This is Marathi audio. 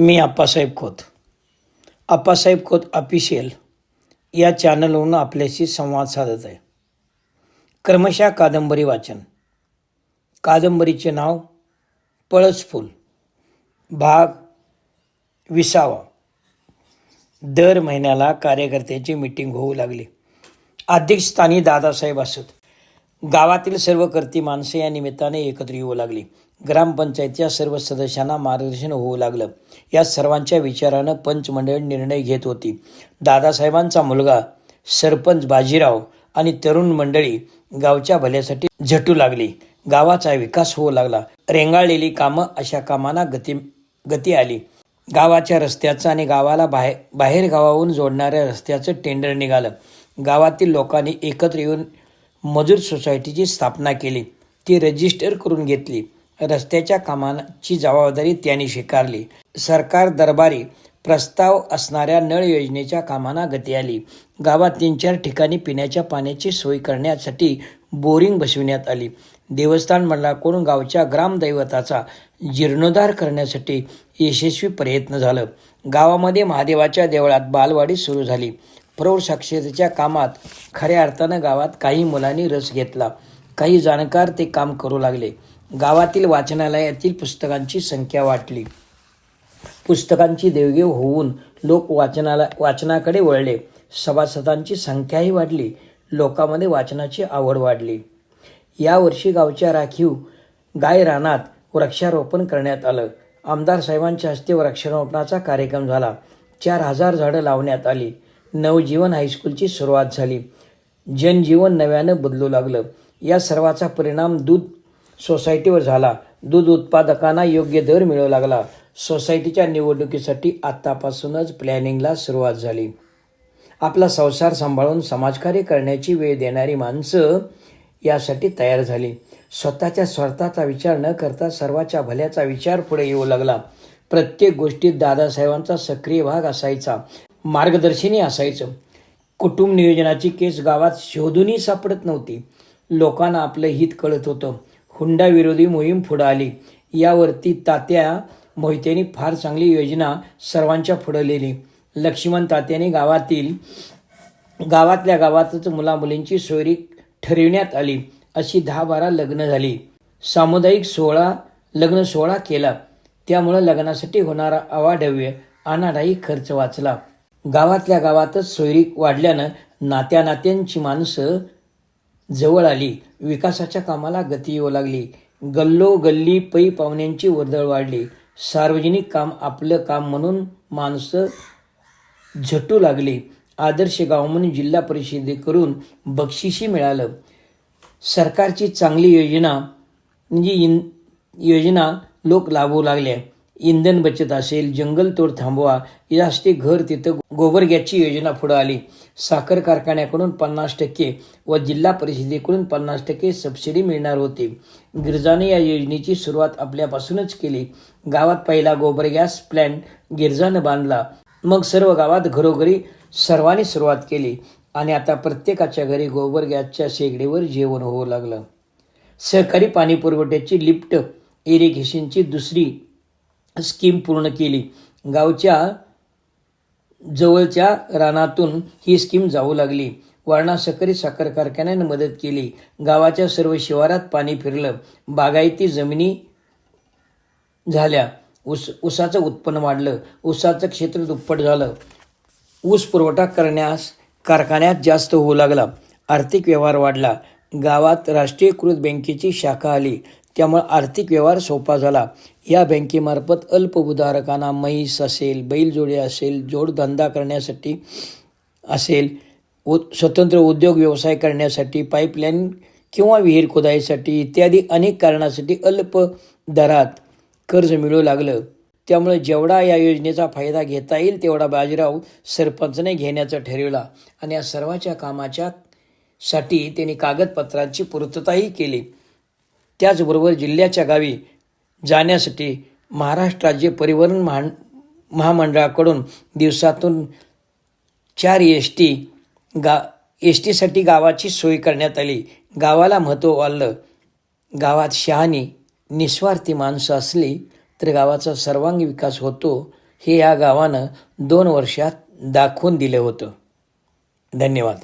मी आप्पासाहेब खोत. आप्पासाहेब खोत ऑफिशियल या चॅनलवरून आपल्याशी संवाद साधत आहे. क्रमशः कादंबरी वाचन. कादंबरीचे नाव पळसफूल भाग विसावा. दर महिन्याला कार्यकर्त्याची मीटिंग होऊ लागली. अध्यक्षस्थानी दादासाहेब असत. गावातील सर्व कर्ती माणसे या निमित्ताने एकत्र येऊ लागली. ग्रामपंचायतीच्या सर्व सदस्यांना मार्गदर्शन होऊ लागलं. या सर्वांच्या विचारानं पंचमंडळ निर्णय घेत होती. दादासाहेबांचा मुलगा सरपंच बाजीराव आणि तरुण मंडळी गावच्या भल्यासाठी झटू लागली. गावाचा विकास होऊ लागला. रेंगाळलेली कामं अशा कामांना गती गती आली. गावाच्या रस्त्याचं आणि गावाला बाहेर बाहेर गावाहून जोडणाऱ्या रस्त्याचं टेंडर निघालं. गावातील लोकांनी एकत्र येऊन मजूर सोसायटीची स्थापना केली. ती रजिस्टर करून घेतली. रस्त्याच्या कामांची जबाबदारी त्यांनी स्वीकारली. सरकार दरबारी प्रस्ताव असणाऱ्या नळ योजनेच्या कामांना गती आली. गावात तीन चार ठिकाणी पिण्याच्या पाण्याची सोय करण्यासाठी बोरिंग बसविण्यात आली. देवस्थान मंडळाकडून गावच्या ग्रामदैवताचा जीर्णोद्धार करण्यासाठी यशस्वी प्रयत्न झालं. गावामध्ये महादेवाच्या देवळात बालवाडी सुरू झाली. प्रौढ साक्षरतेच्या कामात खऱ्या अर्थानं गावात काही मुलांनी रस घेतला. काही जाणकार ते काम करू लागले. गावातील वाचनालयातील पुस्तकांची संख्या वाढली पुस्तकांची देवघेव होऊन लोक वाचनाला वाचनाकडे वळले. सभासदांची संख्याही वाढली. लोकांमध्ये वाचनाची आवड वाढली. यावर्षी गावच्या राखीव गाय रानात वृक्षारोपण करण्यात आलं. आमदार साहेबांच्या हस्ते वृक्षारोपणाचा कार्यक्रम झाला. चार हजार झाडं लावण्यात आली. नवजीवन हायस्कूलची सुरुवात झाली. जनजीवन नव्यानं बदलू लागलं. या सर्वाचा परिणाम दूध सोसायटीवर झाला. दूध उत्पादकांना योग्य दर मिळू लागला. सोसायटीच्या निवडणुकीसाठी आत्तापासूनच प्लॅनिंगला सुरुवात झाली. आपला संसार सांभाळून समाजकार्य करण्याची वेळ देणारी माणसं यासाठी तयार झाली. स्वतःच्या स्वार्थाचा विचार न करता सर्वाच्या भल्याचा विचार पुढे येऊ लागला. प्रत्येक गोष्टीत दादासाहेबांचा सक्रिय भाग असायचा. मार्गदर्शनी असायचं. कुटुंब नियोजनाची केस गावात शोधूनही सापडत नव्हती. लोकांना आपलं हित कळत होतं. हुंडाविरोधी मोहीम पुढं आली. यावरती तात्या मोहितेने फार चांगली योजना सर्वांच्या पुढं लिहिली. लक्ष्मण तात्याने गावातील गावातल्या गावातच मुलामुलींची सोयरी ठरविण्यात आली अशी दहा बारा लग्न झाली. सामुदायिक सोहळा लग्न सोहळा केला. त्यामुळं लग्नासाठी होणारा अवाढव्य अनाडाही खर्च वाचला. गावातल्या गावातच सोयरी वाढल्यानं नात्या नात्यांची माणसं जवळ आली. विकासाच्या कामाला गती येऊ लागली. गल्लो गल्ली पै पाहुण्यांची वर्दळ वाढली. सार्वजनिक काम आपलं काम म्हणून माणसं झटू लागली. आदर्श गाव म्हणून जिल्हा परिषदेकडून बक्षिसी मिळालं. सरकारची चांगली योजना म्हणजे इन योजना लोक लाभू लागल्या इंधन बचत असेल जंगलतोड थांबवा यासाठी घर तिथं गोबर गॅसची योजना पुढं आली. साखर कारखान्याकडून पन्नास टक्के व जिल्हा परिषदेकडून पन्नास टक्के सबसिडी मिळणार होती. गिरजाने या योजनेची सुरुवात आपल्यापासूनच केली. गावात पहिला गोबर गॅस प्लॅन्ट गिरजानं बांधला. मग सर्व गावात घरोघरी सर्वांनी सुरुवात केली आणि आता प्रत्येकाच्या घरी गोबर गॅसच्या शेगडीवर जेवण होऊ लागलं. सहकारी पाणी पुरवठ्याची लिफ्ट इरिगेशनची दुसरी स्कीम पूर्ण केली. गावच्या जवळच्या रानातून ही स्कीम जाऊ लागली. वारणा सकरी साखर कारखान्याने मदत केली. गावाच्या सर्व शिवारात पाणी फिरलं. बागायती जमिनी झाल्या. ऊस ऊसाचं उत्पन्न वाढलं. ऊसाचं क्षेत्र दुप्पट झालं. ऊस पुरवठा करण्यास कारखान्यात जास्त होऊ लागला. आर्थिक व्यवहार वाढला. गावात राष्ट्रीयकृत बँकेची शाखा आली. त्यामुळे आर्थिक व्यवहार सोपा झाला. या बँकेमार्फत अल्पभूधारकांना म्हैस असेल बैलजोडी असेल जोडधंदा करण्यासाठी असेल उ स्वतंत्र उद्योग व्यवसाय करण्यासाठी पाईपलाईन किंवा विहीर खोदाईसाठी इत्यादी अनेक कारणासाठी अल्प दरात कर्ज मिळू लागलं. त्यामुळे जेवढा या योजनेचा फायदा घेता येईल तेवढा बाजीराव सरपंचने घेण्याचं ठरवला आणि या सर्वाच्या कामाच्या साठी त्यांनी कागदपत्रांची पूर्तताही केली. त्याचबरोबर जिल्ह्याच्या गावी जाण्यासाठी महाराष्ट्र राज्य परिवहन महा महामंडळाकडून दिवसातून चार एस टी गा एस टीसाठी गावाची सोय करण्यात आली. गावाला महत्त्व वाढलं. गावात शहाणी निस्वार्थी माणसं असली तर गावाचा सर्वांगी विकास होतो हे या गावानं दोन वर्षात दाखवून दिलं होतं. धन्यवाद.